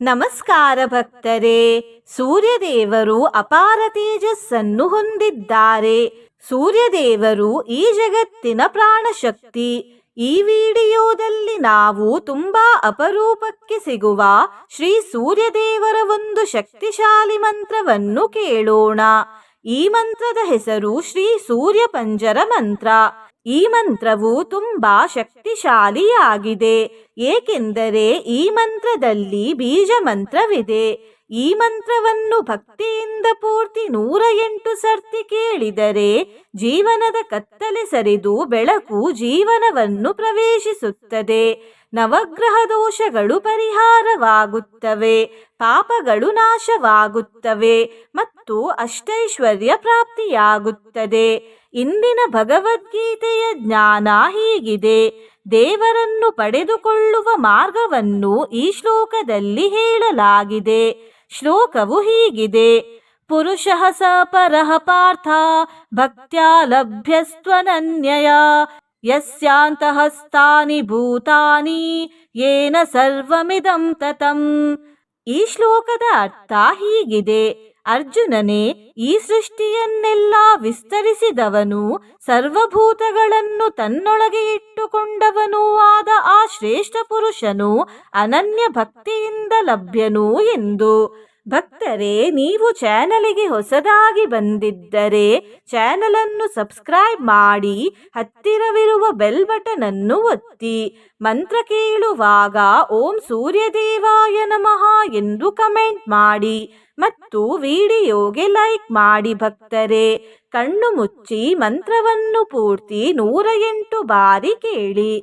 ನಮಸ್ಕಾರ ಭಕ್ತರೇ, ಸೂರ್ಯದೇವರು ಅಪಾರ ತೇಜಸ್ಸನ್ನು ಹೊಂದಿದ್ದಾರೆ. ಸೂರ್ಯದೇವರು ಈ ಜಗತ್ತಿನ ಪ್ರಾಣಶಕ್ತಿ. ಈ ವಿಡಿಯೋದಲ್ಲಿ ನಾವು ತುಂಬಾ ಅಪರೂಪಕ್ಕೆ ಸಿಗುವ ಶ್ರೀ ಸೂರ್ಯದೇವರ ಒಂದು ಶಕ್ತಿಶಾಲಿ ಮಂತ್ರವನ್ನು ಕೇಳೋಣ. ಈ ಮಂತ್ರದ ಹೆಸರು ಶ್ರೀ ಸೂರ್ಯ ಪಂಜರ ಮಂತ್ರ. ಈ ಮಂತ್ರವು ತುಂಬಾ ಶಕ್ತಿಶಾಲಿಯಾಗಿದೆ. ಏಕೆಂದರೆ ಈ ಮಂತ್ರದಲ್ಲಿ ಬೀಜ ಮಂತ್ರವಿದೆ ಈ ಮಂತ್ರವನ್ನು ಭಕ್ತಿಯಿಂದ ಪೂರ್ತಿ ನೂರ ಎಂಟು ಸರ್ತಿ ಕೇಳಿದರೆ ಜೀವನದ ಕತ್ತಲೆ ಸರಿದು ಬೆಳಕು ಜೀವನವನ್ನು ಪ್ರವೇಶಿಸುತ್ತದೆ. ನವಗ್ರಹ ದೋಷಗಳು ಪರಿಹಾರವಾಗುತ್ತವೆ. ಪಾಪಗಳು ನಾಶವಾಗುತ್ತವೆ ಮತ್ತು ಅಷ್ಟೈಶ್ವರ್ಯ ಪ್ರಾಪ್ತಿಯಾಗುತ್ತದೆ. ಇಂದಿನ ಭಗವದ್ಗೀತೆಯ ಜ್ಞಾನ ಹೀಗಿದೆ. ದೇವರನ್ನು ಪಡೆದುಕೊಳ್ಳುವ ಮಾರ್ಗವನ್ನು ಈ ಶ್ಲೋಕದಲ್ಲಿ ಹೇಳಲಾಗಿದೆ. ಶ್ಲೋಕವು ಹೀಗಿದೆ. ಪುರುಷಃ ಸ ಪರಃ ಪಾರ್ಥ ಭಕ್ತ್ಯಾ ಲಭ್ಯಸ್ತ್ವನನ್ಯಯ. ಯಸ್ಯಾಂತಹಸ್ತಾನಿ ಭೂತಾನಿ ಏನ ಸರ್ವಮಿದಂ ತತಂ. ಈ ಶ್ಲೋಕದ ಅರ್ಥ ಹೀಗಿದೆ. ಅರ್ಜುನನೇ, ಈ ಸೃಷ್ಟಿಯನ್ನೆಲ್ಲ ವಿಸ್ತರಿಸಿದವನು, ಸರ್ವಭೂತಗಳನ್ನು ತನ್ನೊಳಗೆ ಇಟ್ಟುಕೊಂಡವನೂ ಆದ ಆ ಶ್ರೇಷ್ಠ ಪುರುಷನು ಅನನ್ಯ ಭಕ್ತಿಯಿಂದ ಲಭ್ಯನು ಎಂದು. ಭಕ್ತರೇ, ನೀವು ಚಾನಲಿಗೆ ಹೊಸದಾಗಿ ಬಂದಿದ್ದರೆ ಚಾನಲನ್ನು ಸಬ್ಸ್ಕ್ರೈಬ್ ಮಾಡಿ, ಹತ್ತಿರವಿರುವ ಬೆಲ್ ಬಟನ್ ಅನ್ನು ಒತ್ತಿ, ಮಂತ್ರ ಕೇಳುವಾಗ ಓಂ ಸೂರ್ಯದೇವಾಯ ನಮಃ ಎಂದು ಕಮೆಂಟ್ ಮಾಡಿ ಮತ್ತು ವಿಡಿಯೋಗೆ ಲೈಕ್ ಮಾಡಿ ಭಕ್ತರೇ, ಕಣ್ಣು ಮುಚ್ಚಿ ಮಂತ್ರವನ್ನು ಪೂರ್ತಿ ನೂರ ಎಂಟು ಬಾರಿ ಕೇಳಿ.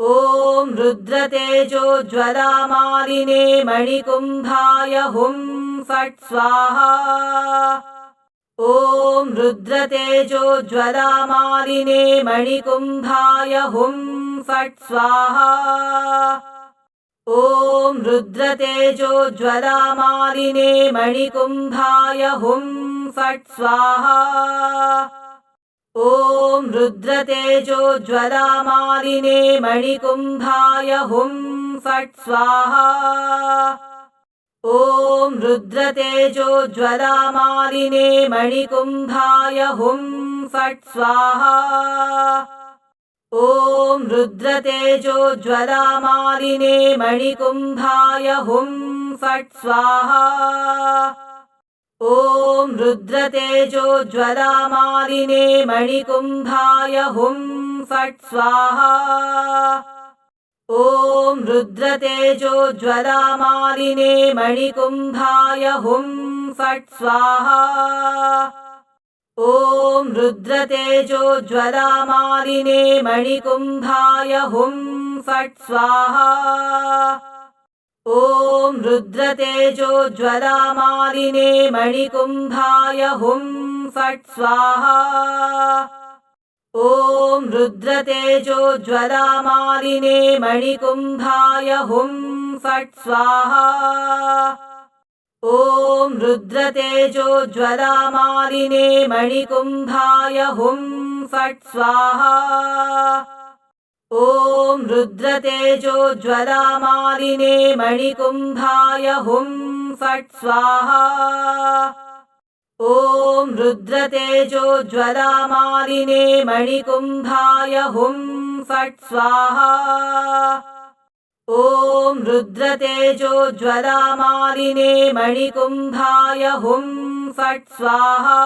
ॐ रुद्रतेजोज्वलामालिने मणिकुम्भाय हुं फट् स्वाहा। ॐ रुद्रतेजोज्वलामालिने मणिकुम्भाय हुं फट् स्वाहा। ॐ रुद्रतेजोज्वलामालिने मणिकुम्भाय हुं फट् स्वाहा ॐ रुद्रतेजोज्वलामालिने मणिकुम्भाय हुं फट् स्वाहा। ॐ रुद्रतेजोज्वलामालिने मणिकुम्भाय हुं फट् स्वाहा। ॐ रुद्रतेजोज्वलामालिने मणिकुम्भाय हुं फट् स्वाहा ॐ रुद्रतेजोज्वलामालिने मणिकुम्भाय हुं फट् स्वाहा। ॐ रुद्रतेजोज्वलामालिने मणिकुम्भाय हुं फट् स्वाहा। ॐ रुद्रतेजोज्वलामालिने मणिकुम्भाय हुं फट् स्वाहा ॐ रुद्रतेजोज्वलामालिने मणिकुम्भाय हुं फट् स्वाहा। ॐ रुद्रतेजोज्वलामालिने मणिकुम्भाय हुं फट् स्वाहा। ॐ रुद्रतेजोज्वलामालिने मणिकुम्भाय हुं फट् स्वाहा ॐ रुद्रतेजोज्वलामालिने मणिकुम्भाय हुं फट् स्वाहा। ॐ रुद्रतेजोज्वलामालिने मणिकुम्भाय हुं फट् स्वाहा। ॐ रुद्रतेजोज्वलामालिने मणिकुम्भाय हुं फट् स्वाहा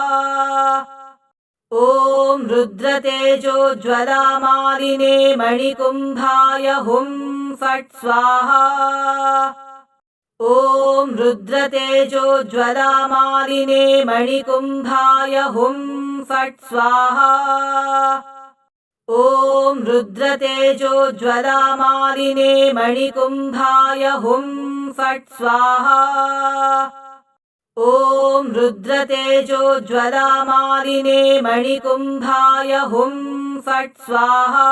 ॐ रुद्रतेजोज्वलामालिने मणिकुम्भाय हुं फट् स्वाहा। ॐ रुद्रतेजोज्वलामालिने मणिकुम्भाय हुं फट् स्वाहा। ॐ रुद्रतेजोज्वलामालिने मणिकुम्भाय हुं फट् स्वाहा ॐ रुद्रतेजोज्वलामालिने मणिकुम्भाय हुं फट् स्वाहा।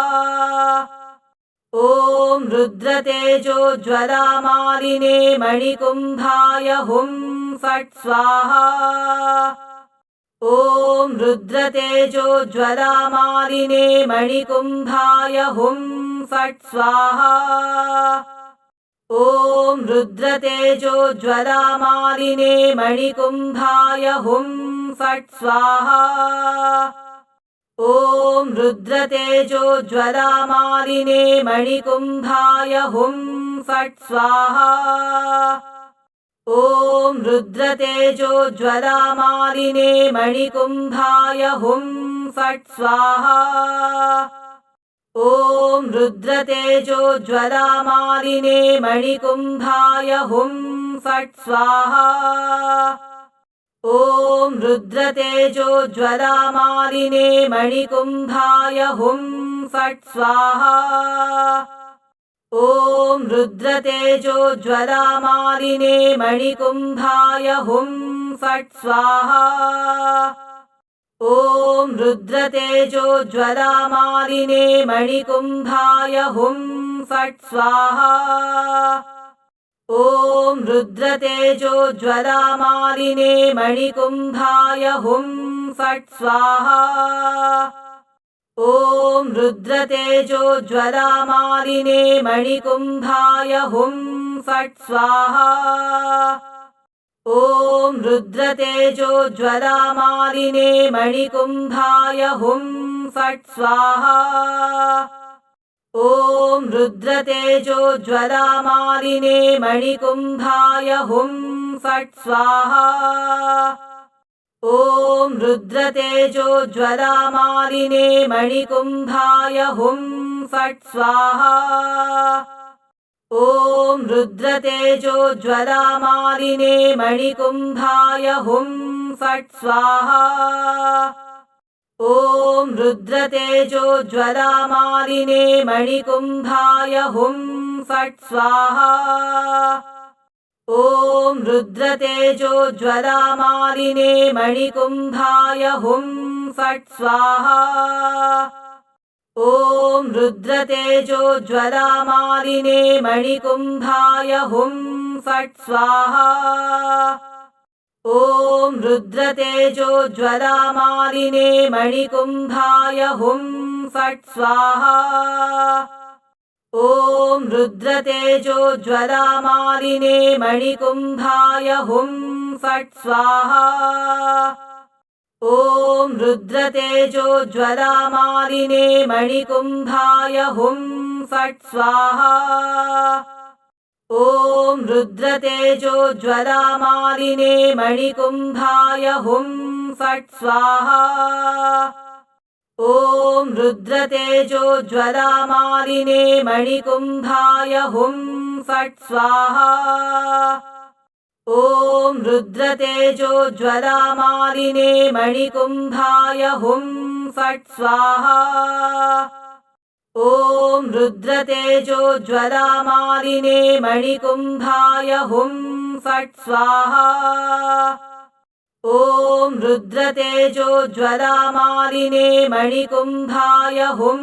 ॐ रुद्रतेजोज्वलामालिने मणिकुम्भाय हुं फट् स्वाहा। ॐ रुद्रतेजोज्वलामालिने मणिकुम्भाय हुं फट् स्वाहा ॐ रुद्रतेजोज्वलामालिने मणिकुम्भाय हुं फट् स्वाहा। ॐ रुद्रतेजोज्वलामालिने मणिकुम्भाय हुं फट् स्वाहा। ॐ रुद्रतेजोज्वलामालिने मणिकुम्भाय हुं फट् स्वाहा ॐ रुद्रतेजोज्वलामालिने मणिकुम्भाय हुं फट् स्वाहा। ॐ रुद्रतेजोज्वलामालिने मणिकुम्भाय हुं फट् स्वाहा। ॐ रुद्रतेजोज्वलामालिने मणिकुम्भाय हुं फट् स्वाहा ॐ रुद्रतेजोज्वलामालिने मणिकुम्भाय हुं फट् स्वाहा। ॐ रुद्रतेजोज्वलामालिने मणिकुम्भाय हुं फट् स्वाहा। ॐ रुद्रतेजोज्वलामालिने मणिकुम्भाय हुं फट् स्वाहा ॐ रुद्रतेजोज्वलामालिने मणिकुम्भाय हुं फट् स्वाहा। ॐ रुद्रतेजोज्वलामालिने मणिकुम्भाय हुं फट् स्वाहा। ॐ रुद्रतेजोज्वलामालिने मणिकुम्भाय हुं फट् स्वाहा ॐ रुद्रतेजोज्वलामालिने मणिकुम्भाय हुं फट् स्वाहा। ॐ रुद्रतेजोज्वलामालिने मणिकुम्भाय हुं फट् स्वाहा। ॐ रुद्रतेजोज्वलामालिने मणिकुम्भाय हुं फट् स्वाहा ॐ रुद्रतेजोज्वलामालिने मणिकुम्भाय हुं फट् स्वाहा। ॐ रुद्रतेजोज्वलामालिने मणिकुम्भाय हुं फट् स्वाहा। ॐ रुद्रतेजोज्वलामालिने मणिकुम्भाय हुं फट् स्वाहा ॐ रुद्रतेजोज्वलामालिने मणिकुम्भाय हुं फट् स्वाहा। ॐ रुद्रतेजोज्वलामालिने मणिकुम्भाय हुं फट् स्वाहा। ॐ रुद्रतेजोज्वलामालिने मणिकुम्भाय हुं फट् स्वाहा ॐ रुद्रतेजोज्वलामालिने मणिकुम्भाय हुं फट् स्वाहा। ॐ रुद्रतेजोज्वलामालिने मणिकुम्भाय हुं फट् स्वाहा। ॐ रुद्रतेजोज्वलामालिने मणिकुम्भाय हुं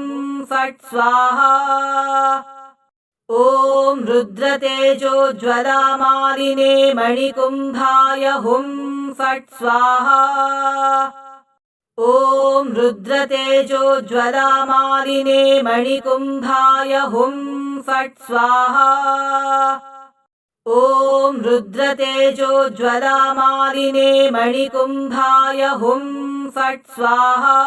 फट् स्वाहा ॐ रुद्रतेजोज्वलामालिने मणिकुम्भाय हुं फट् स्वाहा। ॐ रुद्रतेजोज्वलामालिने मणिकुम्भाय हुं फट् स्वाहा। ॐ रुद्रतेजोज्वलामालिने मणिकुम्भाय हुं फट् स्वाहा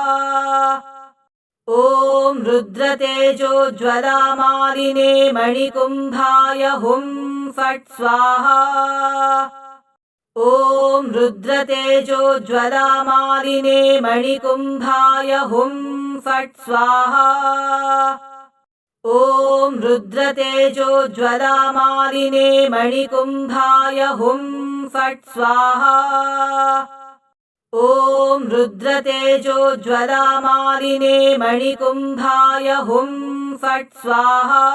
ॐ रुद्रतेजोज्वलामालिने मणिकुम्भाय हुं फट् स्वाहा। ॐ रुद्रतेजोज्वलामालिने मणिकुम्भाय हुं फट् स्वाहा। ॐ रुद्रतेजोज्वलामालिने मणिकुम्भाय हुं फट् स्वाहा ॐ रुद्रतेजोज्वलामालिने मणिकुम्भाय हुं फट् स्वाहा।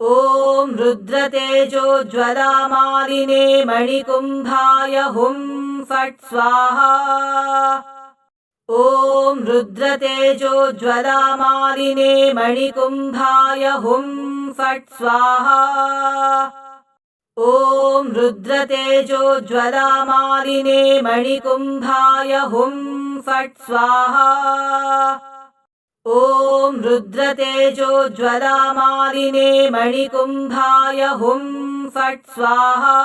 ॐ रुद्रतेजोज्वलामालिने मणिकुम्भाय हुं फट् स्वाहा। ॐ रुद्रतेजोज्वलामालिने मणिकुम्भाय हुं फट् स्वाहा ॐ रुद्रतेजोज्वलामालिने मणिकुम्भाय हुं फट् स्वाहा। ॐ रुद्रतेजोज्वलामालिने मणिकुम्भाय हुं फट् स्वाहा।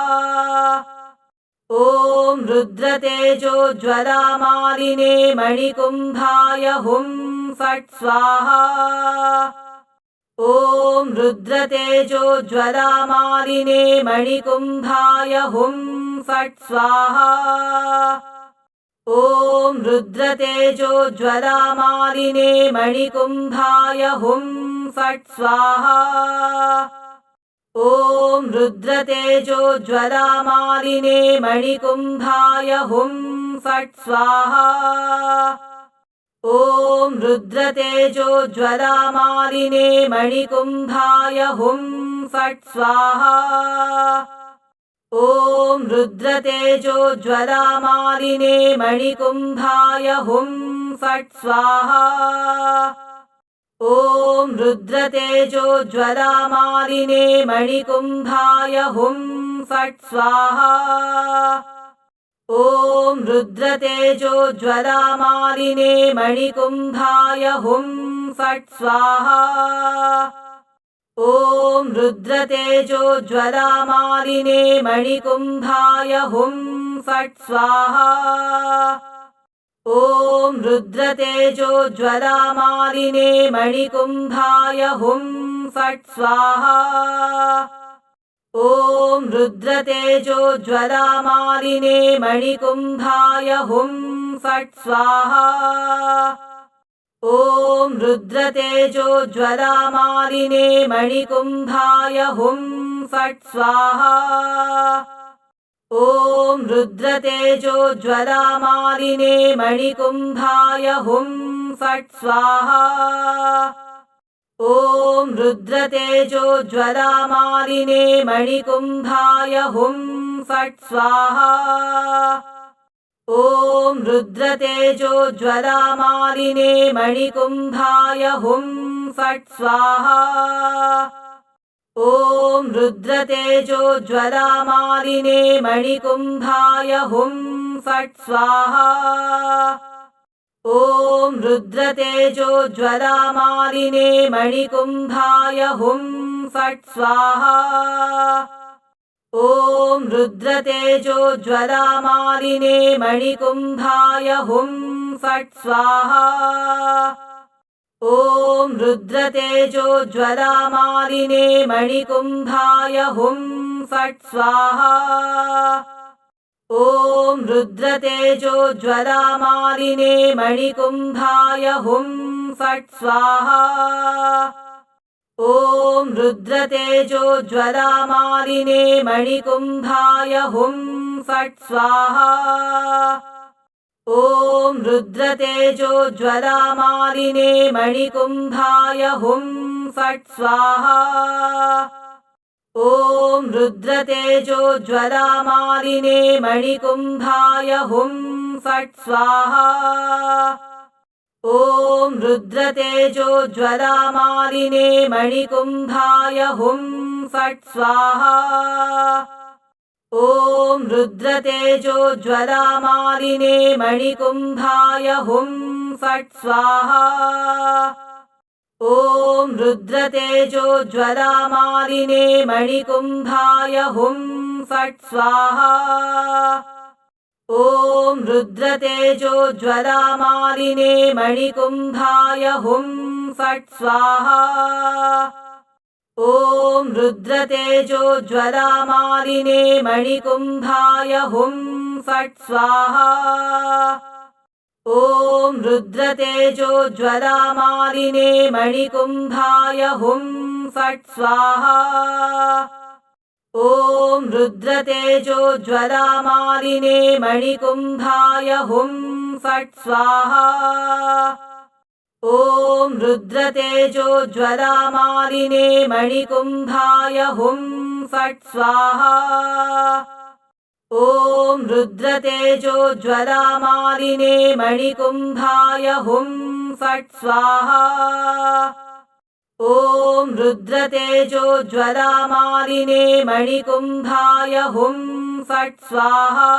ॐ रुद्रतेजोज्वलामालिने मणिकुम्भाय हुं फट् स्वाहा ॐ रुद्रतेजोज्वलामालिने मणिकुम्भाय हुं फट् स्वाहा। ॐ रुद्रतेजोज्वलामालिने मणिकुम्भाय हुं फट् स्वाहा। ॐ रुद्रतेजोज्वलामालिने मणिकुम्भाय हुं फट् स्वाहा ॐ रुद्रतेजोज्वलामालिने मणिकुम्भाय हुं फट् स्वाहा। ॐ रुद्रतेजोज्वलामालिने मणिकुम्भाय हुं फट् स्वाहा। ॐ रुद्रतेजोज्वलामालिने मणिकुम्भाय हुं फट् स्वाहा ॐ रुद्रतेजोज्वलामालिने मणिकुम्भाय हुं फट् स्वाहा। ॐ रुद्रतेजोज्वलामालिने मणिकुम्भाय हुं फट् स्वाहा। ॐ रुद्रतेजोज्वलामालिने मणिकुम्भाय हुं फट् स्वाहा ॐ रुद्रतेजोज्वलामालिने मणिकुम्भाय हुं फट् स्वाहा। ॐ रुद्रतेजोज्वलामालिने मणिकुम्भाय हुं फट् स्वाहा। ॐ रुद्रतेजोज्वलामालिने मणिकुम्भाय हुं फट् स्वाहा ॐ रुद्रतेजोज्वलामालिने मणिकुम्भाय हुं फट् स्वाहा। ॐ रुद्रतेजोज्वलामालिने मणिकुम्भाय हुं फट् स्वाहा। ॐ रुद्रतेजोज्वलामालिने मणिकुम्भाय हुं फट् स्वाहा ॐ रुद्रतेजोज्वलामालिने मणिकुम्भाय हुं फट् स्वाहा। ॐ रुद्रतेजोज्वलामालिने मणिकुम्भाय हुं फट् स्वाहा। ॐ रुद्रतेजोज्वलामालिने मणिकुम्भाय हुं फट् स्वाहा ॐ रुद्रतेजोज्वलामालिने मणिकुम्भाय हुं फट् स्वाहा। ॐ रुद्रतेजोज्वलामालिने मणिकुम्भाय हुं फट् स्वाहा। ॐ रुद्रतेजोज्वलामालिने मणिकुम्भाय हुं फट् स्वाहा ॐ रुद्रतेजोज्वलामालिने मणिकुम्भाय हुं फट् स्वाहा। ॐ रुद्रतेजोज्वलामालिने मणिकुम्भाय हुं फट् स्वाहा। ॐ रुद्रतेजोज्वलामालिने मणिकुम्भाय हुं फट् स्वाहा ॐ रुद्रतेजोज्वलामालिने मणिकुम्भाय हुं फट् स्वाहा। ॐ रुद्रतेजोज्वलामालिने मणिकुम्भाय हुं फट् स्वाहा। ॐ रुद्रतेजोज्वलामालिने मणिकुम्भाय हुं फट् स्वाहा ॐ रुद्रतेजोज्वलामालिने मणिकुम्भाय हुं फट् स्वाहा। ॐ रुद्रतेजोज्वलामालिने मणिकुम्भाय हुं फट् स्वाहा। ॐ रुद्रतेजोज्वलामालिने मणिकुम्भाय हुं फट् स्वाहा ॐ रुद्रतेजोज्वलामालिने मणिकुम्भाय हुं फट् स्वाहा। ॐ रुद्रतेजोज्वलामालिने मणिकुम्भाय हुं फट् स्वाहा।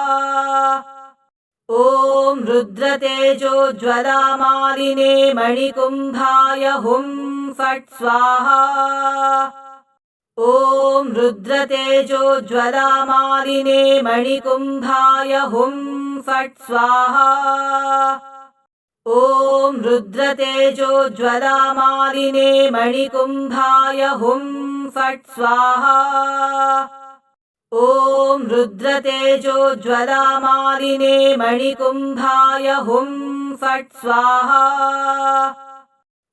ॐ रुद्रतेजोज्वलामालिने मणिकुम्भाय हुं फट् स्वाहा ॐ रुद्रतेजोज्वलामालिने मणिकुम्भाय हुं फट् स्वाहा। ॐ रुद्रतेजोज्वलामालिने मणिकुम्भाय हुं फट् स्वाहा। ॐ रुद्रतेजोज्वलामालिने मणिकुम्भाय हुं फट् स्वाहा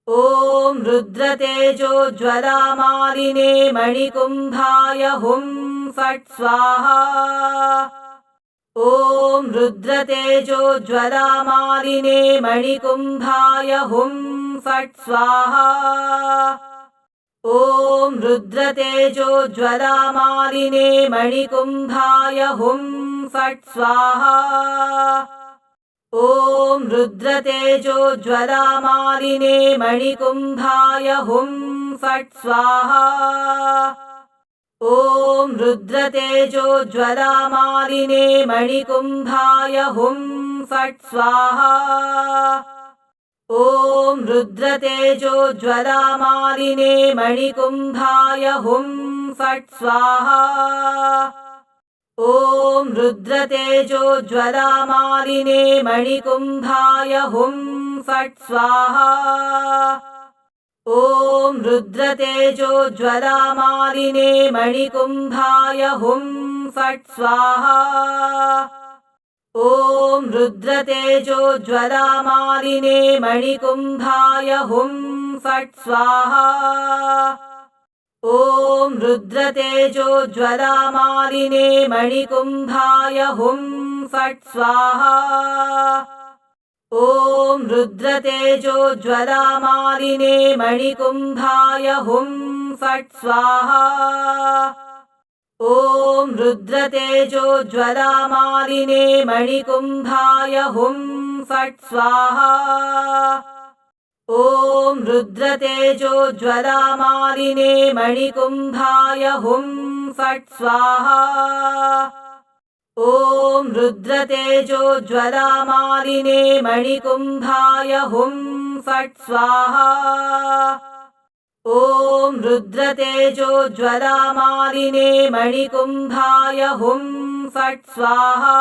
ॐ रुद्रतेजोज्वलामालिने मणिकुम्भाय हुं फट् स्वाहा। ॐ रुद्रतेजोज्वलामालिने मणिकुम्भाय हुं फट् स्वाहा। ॐ रुद्रतेजोज्वलामालिने मणिकुम्भाय हुं फट् स्वाहा ॐ रुद्रतेजोज्वलामालिने मणिकुम्भाय हुं फट् स्वाहा। ॐ रुद्रतेजोज्वलामालिने मणिकुम्भाय हुं फट् स्वाहा। ॐ रुद्रतेजोज्वलामालिने मणिकुम्भाय हुं फट् स्वाहा ॐ रुद्रतेजोज्वलामालिने मणिकुम्भाय हुं फट् स्वाहा। ॐ रुद्रतेजोज्वलामालिने मणिकुम्भाय हुं फट् स्वाहा। ॐ रुद्रतेजोज्वलामालिने मणिकुम्भाय हुं फट् स्वाहा ॐ रुद्रतेजोज्वलामालिने मणिकुम्भाय हुं फट् स्वाहा। ॐ रुद्रतेजोज्वलामालिने मणिकुम्भाय हुं फट् स्वाहा। ॐ रुद्रतेजोज्वलामालिने, ज्वलामालिने मणिकुम्भाय हुं फट् स्वाहा ॐ रुद्रतेजोज्वलामालिने मणिकुम्भाय हुं फट् स्वाहा। ॐ रुद्रतेजोज्वलामालिने मणिकुम्भाय हुं फट् स्वाहा। ॐ रुद्रतेजोज्वलामालिने मणिकुम्भाय हुं फट् स्वाहा